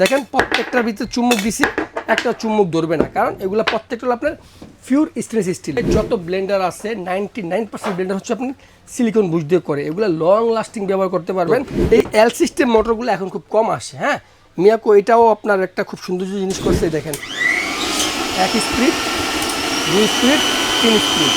দেখেন প্রত্যেকটার ভিতরে চুম্বক দিছি, একটা চুম্বক ধরবে না, কারণ এগুলো প্রত্যেকটা আপনার পিওর স্টেনলেস স্টিল যত ব্লেন্ডার আছে নাইনটি নাইন পার্সেন্ট ব্লেন্ডার হচ্ছে আপনি সিলিকন বুঝ দিয়ে করে। এগুলো লং লাস্টিং ব্যবহার করতে পারবেন। এই এল সিস্টেম মোটরগুলো এখন খুব কম আসে হ্যাঁ? মিয়াকো, এটাও আপনার একটা খুব সুন্দর জিনিস করছে দেখেন। এক স্পিড দুই স্পিড তিন স্পিড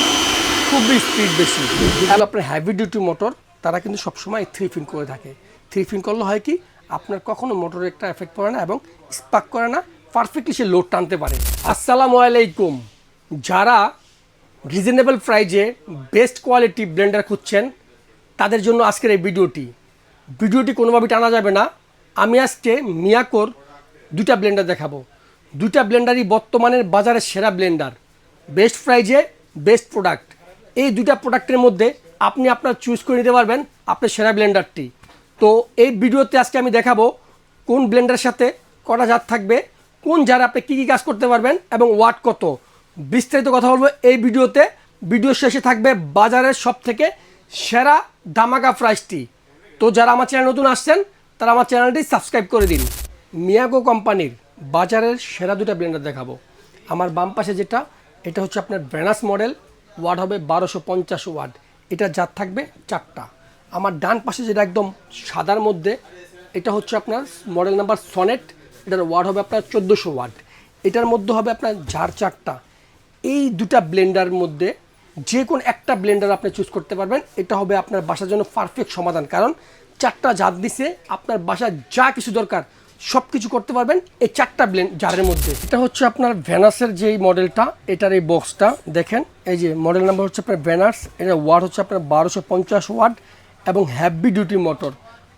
খুবই স্পিড বেশি। তাহলে আপনার হ্যাভি ডিউটি মোটর তারা কিন্তু সবসময় থ্রি ফিন করে থাকে। থ্রি ফিন করলে হয় কি আপনার কখনো মোটরের একটা এফেক্ট পড়ে না এবং স্পার্ক করে না পারফেক্টলি সে লোড টানতে পারে। আসসালামু আলাইকুম। যারা রিজনেবল প্রাইজে বেস্ট কোয়ালিটি ব্লেন্ডার খুঁজছেন, তাদের জন্য আজকের এই ভিডিওটি। ভিডিওটি কোনোভাবেই টানা যাবে না। আমি আজকে মিয়াকোর দুটা ব্লেন্ডার দেখাবো। দুটা ব্লেন্ডারই বর্তমানের বাজারের সেরা ব্লেন্ডার বেস্ট প্রাইজে বেস্ট প্রোডাক্ট এই দুটা প্রোডাক্টের মধ্যে আপনি আপনার চুজ করে নিতে পারবেন আপনার সেরা ব্লেন্ডারটি তো এই ভিডিওতে আজকে আমি দেখাবো কোন ব্লেন্ডারের সাথে কটা জাত থাকবে, কোন জারে আপনি কী কী কাজ করতে পারবেন এবং ওয়াট কত। বিস্তারিত কথা বলব এই ভিডিওতে। ভিডিও শেষে থাকবে বাজারের সব থেকে সেরা দামাকা প্রাইসটি তো যারা আমার চ্যানেল নতুন আসছেন, তারা আমার চ্যানেলটি সাবস্ক্রাইব করে দিন। মিয়াগো কোম্পানির বাজারের সেরা দুটা ব্লেন্ডার দেখাবো। আমার বাম পাশে যেটা, এটা হচ্ছে আপনার ব্রেনাস মডেল ওয়াট হবে বারোশো পঞ্চাশ ওয়াট এটা জাত থাকবে চারটা। আমার ডান পাশে যেটা একদম সাদার মধ্যে, এটা হচ্ছে আপনার মডেল নাম্বার সনেট এটার ওয়ার্ড হবে আপনার চোদ্দোশো ওয়ার্ড এটার মধ্যে হবে আপনার ঝার চারটা। এই দুটা ব্লেন্ডার মধ্যে যে কোনো একটা ব্লেন্ডার আপনি চুজ করতে পারবেন। এটা হবে আপনার বাসার জন্য পারফেক্ট সমাধান। কারণ চারটা জাত দিছে, আপনার বাসায় যা কিছু দরকার সব কিছু করতে পারবেন এই চারটা ব্লেন্ড জারের মধ্যে। এটা হচ্ছে আপনার ভ্যানাসের যেই মডেলটা এটার এই বক্সটা দেখেন, এই যে মডেল নাম্বার হচ্ছে আপনার ভ্যানাস এটা ওয়ার্ড হচ্ছে আপনার বারোশো পঞ্চাশ ওয়াট এবং হ্যাভি ডিউটি মোটর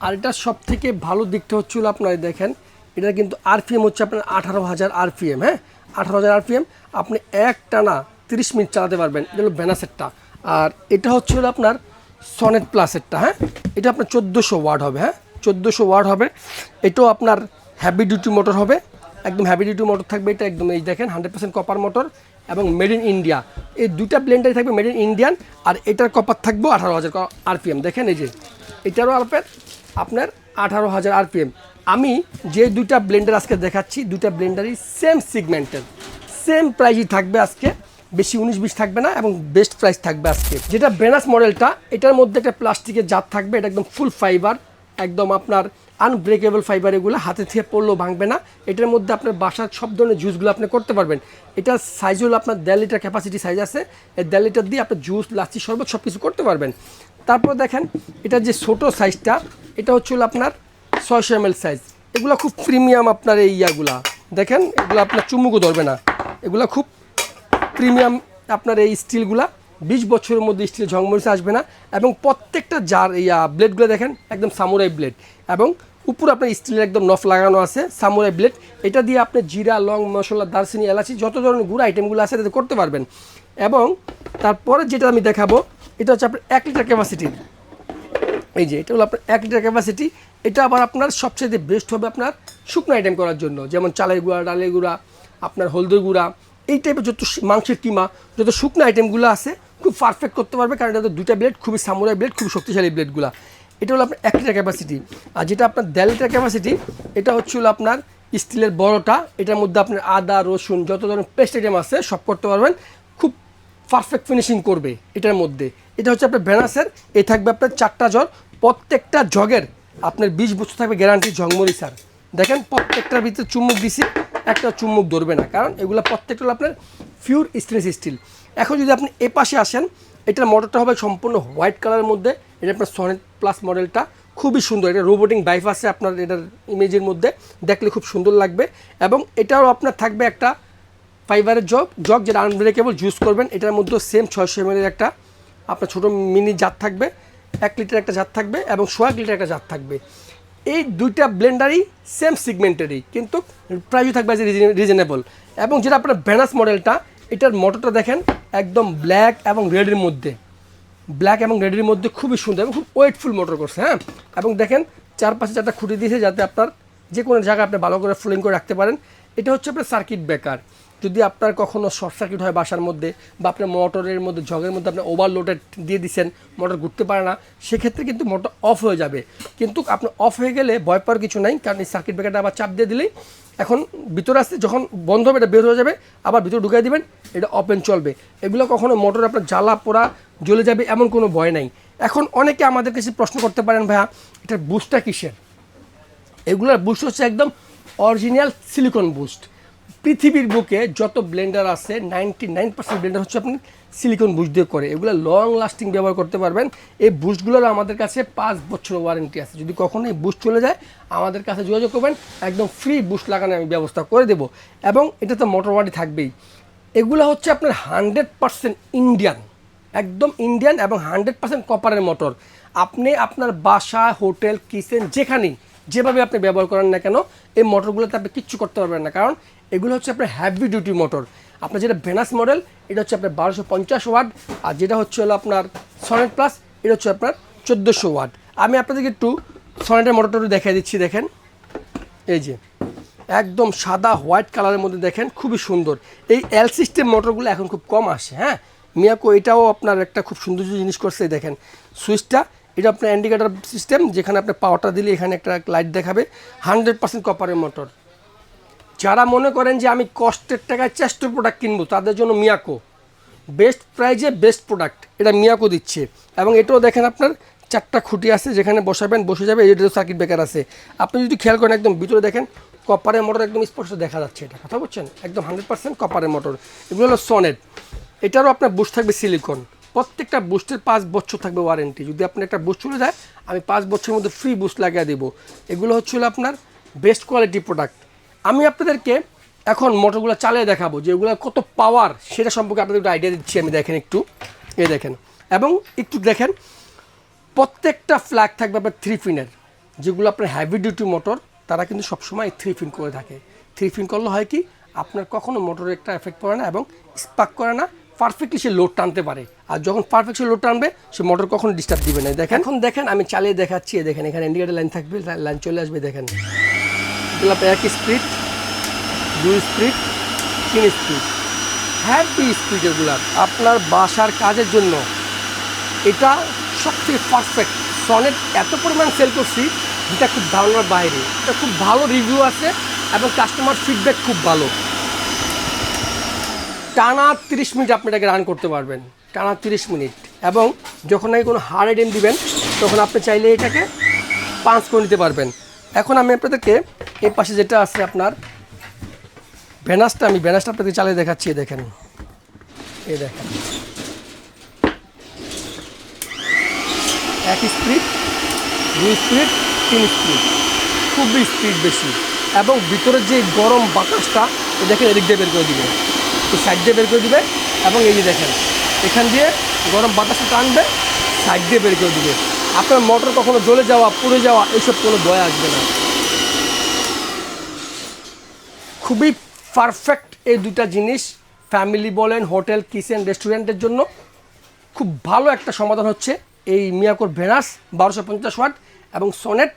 আর এটা সব থেকে ভালো দিকটা হচ্ছিল আপনার দেখেন, এটা কিন্তু আরপিএম হচ্ছে আপনার আঠারো হাজার আরপিএম হ্যাঁ? আঠারো হাজার আরপিএম আপনি এক টানা তিরিশ মিনিট চালাতে পারবেন। এটা হলো ভ্যানাসেরটা আর এটা হচ্ছে হলো আপনার সনেট প্লাসেরটা হ্যাঁ? এটা আপনার চোদ্দোশো ওয়াট হবে হ্যাঁ? চোদ্দোশো ওয়াট হবে। এটাও আপনার হ্যাভি ডিউটি মোটর হবে। একদম হ্যাভি ডিউটি মোটর থাকবে। এটা একদম এই দেখেন হান্ড্রেড পার্সেন্ট কপার মোটর এবং মেড ইন ইন্ডিয়া এই দুটা ব্লেন্ডারই থাকবে মেড ইন ইন্ডিয়ান আর এটার কপার থাকব আঠারো হাজার আরপিএম দেখেন এই যে, এটারও আরপিএম আপনার আঠারো হাজার আরপিএম আমি যে দুটা ব্লেন্ডার আজকে দেখাচ্ছি, দুইটা ব্লেন্ডারই সেম সিগমেন্টের সেম প্রাইজই থাকবে আজকে, বেশি উনিশ বিশ থাকবে না, এবং বেস্ট প্রাইস থাকবে আজকে। যেটা বেনাস মডেলটা এটার মধ্যে একটা প্লাস্টিকের জাত থাকবে, এটা একদম ফুল ফাইবার একদম আপনার আনব্রেকেবল ফাইবার এগুলো হাতে থেকে পড়লেও ভাঙবে না। এটার মধ্যে আপনার বাসার সব ধরনের জুসগুলো আপনি করতে পারবেন। এটার সাইজ হলো আপনার দেড় লিটার ক্যাপাসিটি সাইজ আছে। এই দেড় লিটার দিয়ে আপনার জুস লাচ্ছি, শরবত সব কিছু করতে পারবেন। তারপর দেখেন এটার যে ছোটো সাইজটা এটা হচ্ছে হলো আপনার ছয়শো এম সাইজ এগুলো খুব প্রিমিয়াম আপনার এই ইয়াগুলা। দেখেন, এগুলো আপনার চুমুকও ধরবে না। এগুলো খুব প্রিমিয়াম আপনার এই স্টিলগুলা বিশ বছরের মধ্যে স্টিল ঝংমরিচে আসবে না এবং প্রত্যেকটা জার, ইয়া ব্লেডগুলো দেখেন, একদম সামুরাই ব্লেড এবং উপর আপনার স্টিলের একদম নফ লাগানো আছে সামুরাই ব্লেড এটা দিয়ে আপনি জিরা, লং, মশলা, দারচিনি, এলাচি, যত ধরনের গুঁড়া আইটেমগুলো আছে তাতে করতে পারবেন। এবং তারপরে যেটা আমি দেখাবো, এটা হচ্ছে আপনার এক লিটার ক্যাপাসিটির এই যে, এটা হলো আপনার এক লিটার ক্যাপাসিটি এটা আবার আপনার সবচেয়ে বেস্ট হবে আপনার শুকনো আইটেম করার জন্য, যেমন চালের গুঁড়া, ডালের গুঁড়া, আপনার হলদের গুঁড়া। এই টাইপের যত মাংসের কিমা, যত শুকনো আইটেমগুলো আছে খুব পারফেক্ট করতে পারবে, কারণ এটা দুইটা ব্লেড খুবই সামুরাই ব্লেড খুব শক্তিশালী ব্লেডগুলো এটা হলো আপনার এক লিটার ক্যাপাসিটি আর যেটা আপনার দেড় লিটার ক্যাপাসিটি এটা হচ্ছে হলো আপনার স্টিলের বড়টা। এটার মধ্যে আপনার আদা, রসুন, যত ধরনের পেস্ট আইটেম আছে, সব করতে পারবেন। খুব পারফেক্ট ফিনিশিং করবে এটার মধ্যে। এটা হচ্ছে আপনার ভ্যানাসের এ থাকবে আপনার চারটা জগ। প্রত্যেকটা জগের আপনার বিশ বছর থাকবে গ্যারান্টি ঝংমরি স্যার দেখেন প্রত্যেকটার ভিতরে চুম্বক দিছি। একটা চুম্বক ধরবে না। কারণ এগুলো প্রত্যেকটা হলো আপনার পিওর স্টেনলেস স্টিল এখন যদি আপনি এ পাশে আসেন, এটার মোটরটা হবে সম্পূর্ণ হোয়াইট কালারের মধ্যে। এটা আপনার সনেট প্লাস মডেলটা খুবই সুন্দর। এটা রোবোটিং বাইফ আপনার এটার ইমেজের মধ্যে। দেখলে খুব সুন্দর লাগবে। এবং এটাও আপনার থাকবে একটা ফাইবারের জগ জগ যেটা আনব্রেকেবল জুস করবেন। এটার মধ্যেও সেম ছয়শো এম একটা আপনার ছোটো মিনি জাত থাকবে। এক লিটার একটা জাত থাকবে এবং সোয়া লিটার একটা জাত থাকবে। এই দুইটা ব্লেন্ডারই সেম সিগমেন্টেরই কিন্তু প্রাইসও থাকবে রিজনেবল এবং যেটা আপনার ব্যানাস মডেলটা এটার মোটরটা দেখেন, একদম ব্ল্যাক এবং রেডের মধ্যে। ব্ল্যাক এবং রেডের মধ্যে খুবই সুন্দর এবং খুব ওয়েটফুল মোটর করছে হ্যাঁ? এবং দেখেন, চারপাশে চারটা খুঁটি দিয়েছে যাতে আপনার যে কোনো জায়গায় আপনি ভালো করে ফ্লোয়িং করে রাখতে পারেন। এটা হচ্ছে আপনার সার্কিট ব্রেকার যদি আপনার কখনো শর্ট সার্কিট হয় বাসার মধ্যে বা আপনার মোটরের মধ্যে, জগের মধ্যে আপনি ওভারলোডেড দিয়ে দিচ্ছেন মোটর ঘুরতে পারে না, সেক্ষেত্রে কিন্তু মোটর অফ হয়ে যাবে। কিন্তু আপনার অফ হয়ে গেলে ভয় পাওয়ার কিছু নাই, কারণ এই সার্কিট ব্রেকারটা আবার চাপ দিয়ে দিলেই এখন ভিতরে আসতে যখন বন্ধ হবে, এটা বের হয়ে যাবে, আবার ভিতরে ঢুকিয়ে দিবেন, এটা ওপেন চলবে। এগুলো কখনো মোটর আপনার জ্বালা পোড়া জ্বলে যাবে এমন কোনো ভয় নাই। এখন অনেকে আমাদের কাছে প্রশ্ন করতে পারেন, ভাইয়া, এটার বুস্টটা কিসের? এগুলোর বুস্ট হচ্ছে একদম অরিজিনাল সিলিকন বুস্ট পৃথিবীর বুকে যত ব্লেন্ডার আছে নাইনটি নাইন পার্সেন্ট ব্লেন্ডার হচ্ছে আপনি সিলিকন বুস্ট দিয়ে করে। এগুলো লং লাস্টিং ব্যবহার করতে পারবেন। এই বুস্টগুলোর আমাদের কাছে পাঁচ বছর ওয়ারেন্টি আছে। যদি কখনো এই বুস্ট চলে যায়, আমাদের কাছে যোগাযোগ করবেন। একদম ফ্রি বুস্ট লাগানোর আমি ব্যবস্থা করে দেবো। এবং এটা তো মোটর থাকবেই। এগুলো হচ্ছে আপনার হান্ড্রেড পার্সেন্ট ইন্ডিয়ান একদম ইন্ডিয়ান এবং হান্ড্রেড পার্সেন্ট কপারের মোটর আপনি আপনার বাসা হোটেল কিচেন যেখানেই, যেভাবে আপনি ব্যবহার করেন না কেন এই মোটরগুলোতে আপনি কিচ্ছু করতে পারবেন না। কারণ এগুলো হচ্ছে আপনার হ্যাভি ডিউটি মোটর আপনার যেটা ভেনাস মডেল এটা হচ্ছে আপনার বারোশো পঞ্চাশ ওয়াট আর যেটা হচ্ছে হলো আপনার সনেট প্লাস এটা হচ্ছে আপনার চোদ্দোশো ওয়াট আমি আপনাদেরকে একটু সনেটের মোটরটা দেখিয়ে দিচ্ছি, দেখেন। এই যে, একদম সাদা হোয়াইট কালারের মধ্যে দেখেন, খুবই সুন্দর। এই এল সিস্টেম মোটরগুলো এখন খুব কম আসে হ্যাঁ? মিয়াকো এটাও আপনার একটা খুব সুন্দর জিনিস করছে, দেখেন। সুইচটা এটা আপনার ইন্ডিকেটার সিস্টেম যেখানে আপনি পাওয়ারটা দিলে এখানে একটা লাইট দেখাবে হান্ড্রেড পার্সেন্ট কপারের মোটর যারা মনে করেন যে আমি কষ্টের টাকায় চেস্টের প্রোডাক্ট কিনবো, তাদের জন্য মিয়াকো বেস্ট প্রাইজে বেস্ট প্রোডাক্ট এটা মিয়াকো দিচ্ছে। এবং এটাও দেখেন আপনার, চারটা খুঁটি আছে, যেখানে বসাবেন, বসে যাবে এটা সার্কিট ব্রেকার আছে। আপনি যদি খেয়াল করেন একদম ভিতরে দেখেন কপারের মোটর একদম স্পষ্ট দেখা যাচ্ছে এটা। কথা বলছেন? একদম হান্ড্রেড পার্সেন্ট কপারের মোটর এগুলো হলো সনেট এটারও আপনার বুস্ট থাকবে সিলিকন প্রত্যেকটা বুস্টের পাঁচ বছর থাকবে ওয়ারেন্টি যদি আপনার একটা বুস্ট চলে যায়, আমি পাঁচ বছরের মধ্যে ফ্রি বুস্ট লাগিয়ে দেবো। এগুলো হচ্ছে হলো আপনার বেস্ট কোয়ালিটি প্রোডাক্ট আমি আপনাদেরকে এখন মোটরগুলো চালিয়ে দেখাবো, যে এগুলো কত পাওয়ার সেটা সম্পর্কে আপনাদের একটু আইডিয়া দিচ্ছি আমি দেখেন একটু। এই দেখেন। এবং একটু দেখেন, প্রত্যেকটা ফ্ল্যাগ থাকবে আপনার থ্রি ফিনের যেগুলো আপনার হ্যাভি ডিউটি মোটর তারা কিন্তু সবসময় থ্রি ফিন করে থাকে। থ্রি ফিন করলে হয় কি, আপনার কখনো মোটরে একটা এফেক্ট পড়ে না এবং স্পার্ক করে না। পারফেক্টলি সে লোড টানতে পারে। আর যখন পারফেক্ট সে লোড টানবে সে মোটর কখনো ডিস্টার্ব দিবে না। দেখেন এখন দেখেন আমি চালিয়ে দেখাচ্ছি। দেখেন এখানে ইন্ডিকেটার লাইন থাকবে লাইন চলে আসবে দেখেন। আপনার এক স্পিড দুই স্পিড তিন স্পিড হ্যাপি স্পিড এগুলার আপনার বাসার কাজের জন্য। এটা সবথেকে পারফেক্ট সনেট এত পরিমাণ সেল করছি যেটা খুব ধারণার বাইরে। এটা খুব ভালো রিভিউ আছে এবং কাস্টমার ফিডব্যাক খুব ভালো। টানা তিরিশ মিনিট আপনি এটাকে রান করতে পারবেন। টানা তিরিশ মিনিট। এবং যখন নাকি কোনো হার্ড আইটেম দিবেন, তখন আপনি চাইলে এটাকে পাঁচ করে নিতে পারবেন। এখন আমি আপনাদেরকে এই পাশে যেটা আছে আপনার ভেনাসটা আমি ভেনাসটা আপনাদের চালিয়ে দেখাচ্ছি দেখেন। এই দেখেন। এক স্পিড দুই স্পিড তিন স্পিড খুবই স্পিড বেশি। এবং ভিতরের যে গরম বাতাসটা দেখেন এদিক দিয়ে বের করে দিবে। এই সাইড দিয়ে বের করে দিবে এবং এই যে দেখেন, এখান দিয়ে গরম বাতাসটা টানবে সাইড দিয়ে বের করে দিবে। আপনার মোটর কখনো জ্বলে যাওয়া, পুড়ে যাওয়া এইসব কোনো ভয় আসবে না। খুবই পারফেক্ট এই দুটা জিনিস ফ্যামিলি বলেন হোটেল কিচেন রেস্টুরেন্টের জন্য। খুব ভালো একটা সমাধান হচ্ছে এই মিয়াকোর ভেনাস বারোশো পঞ্চাশ ওয়াট এবং সনেট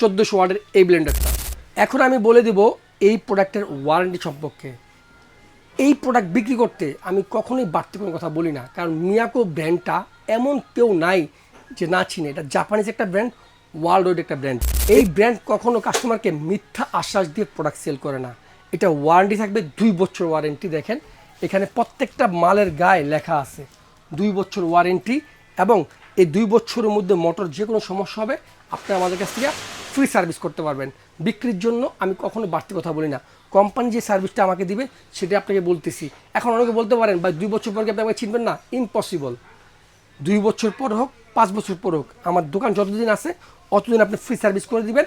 চোদ্দোশো ওয়াটের এই ব্লেন্ডারটা এখন আমি বলে দিব এই প্রোডাক্টের ওয়ারেন্টি সম্পর্কে। এই প্রোডাক্ট বিক্রি করতে আমি কখনোই বাড়তি কোনো কথা বলি না। কারণ মিয়াকো ব্র্যান্ডটা এমন কেউ নাই যে না চিনে। এটা জাপানিজ একটা ব্র্যান্ড ওয়ার্ল্ড ওয়াইড একটা ব্র্যান্ড এই ব্র্যান্ড কখনো কাস্টমারকে মিথ্যা আশ্বাস দিয়ে প্রোডাক্ট সেল করে না। এটা ওয়ারেন্টি থাকবে দুই বছর ওয়ারেন্টি দেখেন। এখানে প্রত্যেকটা মালের গায়ে লেখা আছে। দুই বছর ওয়ারেন্টি এবং এই দুই বছরের মধ্যে মোটর যে কোনো সমস্যা হবে, আপনি আমাদের কাছ থেকে ফ্রি সার্ভিস করতে পারবেন। বিক্রির জন্য আমি কখনো বাড়তি কথা বলি না। কোম্পানি যে সার্ভিসটা আমাকে দিবে, সেটা আপনাকে বলতেছি। এখন অনেকে বলতে পারেন বা দুই বছর পর কি আপনি আমাকে চিনবেন? না ইম্পসিবল দুই বছর পর হোক, পাঁচ বছর পর হোক, আমার দোকান যতদিন আছে, অতদিন আপনি ফ্রি সার্ভিস করে দিবেন।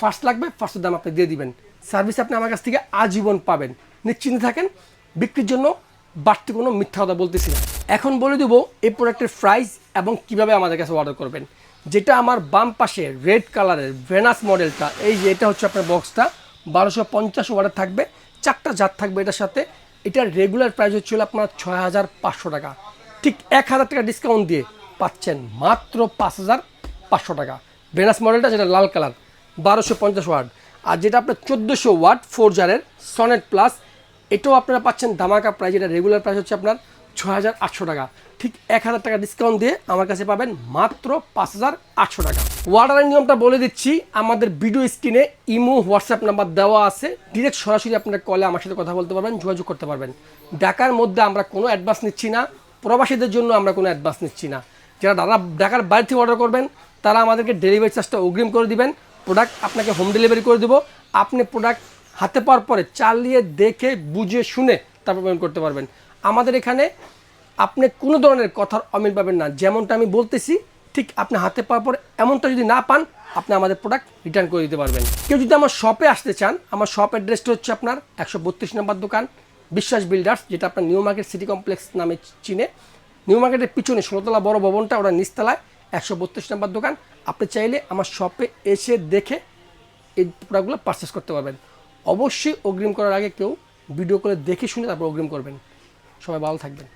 ফার্স্ট লাগবে ফার্স্টের দাম আপনি দিয়ে দিবেন। সার্ভিস আপনি আমার কাছ থেকে আজীবন পাবেন। নিশ্চিন্তে থাকেন, বিক্রির জন্য বাড়তি কোনো মিথ্যা কথা বলতেছি না। এখন বলে দেবো, এই প্রোডাক্টের প্রাইস এবং কীভাবে আমাদের কাছে অর্ডার করবেন। যেটা আমার বাম পাশে রেড কালারের ভেনাস মডেলটা এই যে এটা হচ্ছে আপনার বক্সটা বারোশো পঞ্চাশ ওয়ার্ডের থাকবে। চারটা জাত থাকবে এটার সাথে। এটার রেগুলার প্রাইস হচ্ছিল আপনার ছয় হাজার পাঁচশো টাকা। ঠিক এক হাজার টাকা ডিসকাউন্ট দিয়ে পাচ্ছেন মাত্র পাঁচ হাজার পাঁচশো টাকা। ভেনাস মডেলটা যেটা লাল কালার বারোশো পঞ্চাশ ওয়ার্ড আর যেটা আপনার চোদ্দোশো ওয়াট ফোর জারের সনেট প্লাস এটাও আপনারা পাচ্ছেন। ধামাকা প্রাইস এটা রেগুলার প্রাইস হচ্ছে আপনার ছ হাজার আটশো টাকা। ঠিক এক হাজার টাকা ডিসকাউন্ট দিয়ে আমার কাছে পাবেন মাত্র পাঁচ হাজার আটশো টাকা। ওয়ার্ডারের নিয়মটা বলে দিচ্ছি, আমাদের ভিডিও স্ক্রিনে ইমো হোয়াটসঅ্যাপ নাম্বার দেওয়া আছে। ডিরেক্ট সরাসরি আপনার কলে আমার সাথে কথা বলতে পারবেন, যোগাযোগ করতে পারবেন। ঢাকার মধ্যে আমরা কোনো অ্যাডভান্স নিচ্ছি না, প্রবাসীদের জন্য আমরা কোনো অ্যাডভান্স নিচ্ছি না। যারা দাদা ঢাকার বাইরে থেকে অর্ডার করবেন, তারা আমাদেরকে ডেলিভারি চার্জটা অগ্রিম করে দিবেন। প্রোডাক্ট আপনাকে হোম ডেলিভারি করে দেবো। আপনি প্রোডাক্ট হাতে পাওয়ার পরে চালিয়ে দেখে, বুঝে, শুনে তারপর পেমেন্ট করতে পারবেন। আমাদের এখানে আপনি কোনো ধরনের কথার অমিল পাবেন না। যেমনটা আমি বলতেছি, ঠিক আপনি হাতে পাওয়ার পর এমনটা যদি না পান, আপনি আমাদের প্রোডাক্ট রিটার্ন করে দিতে পারবেন। কেউ যদি আমার শপে আসতে চান, আমার শপ অ্যাড্রেসটা হচ্ছে আপনার একশো বত্রিশ নম্বর দোকান, বিশ্বাস বিল্ডার্স যেটা আপনার নিউ মার্কেট সিটি কমপ্লেক্স নামে চিনে। নিউ মার্কেটের পিছনে ষোলোতলা বড় ভবনটা, ওটা নিচতলায়, একশো বত্রিশ নম্বর দোকান। আপনি চাইলে আমার শপে এসে দেখে এই প্রোডাক্টগুলো পারচেস করতে পারবেন। অবশ্যই অগ্রিম করার আগে কেউ ভিডিও করে দেখে শুনে তারপর অগ্রিম করবেন। সবাই ভালো থাকবেন।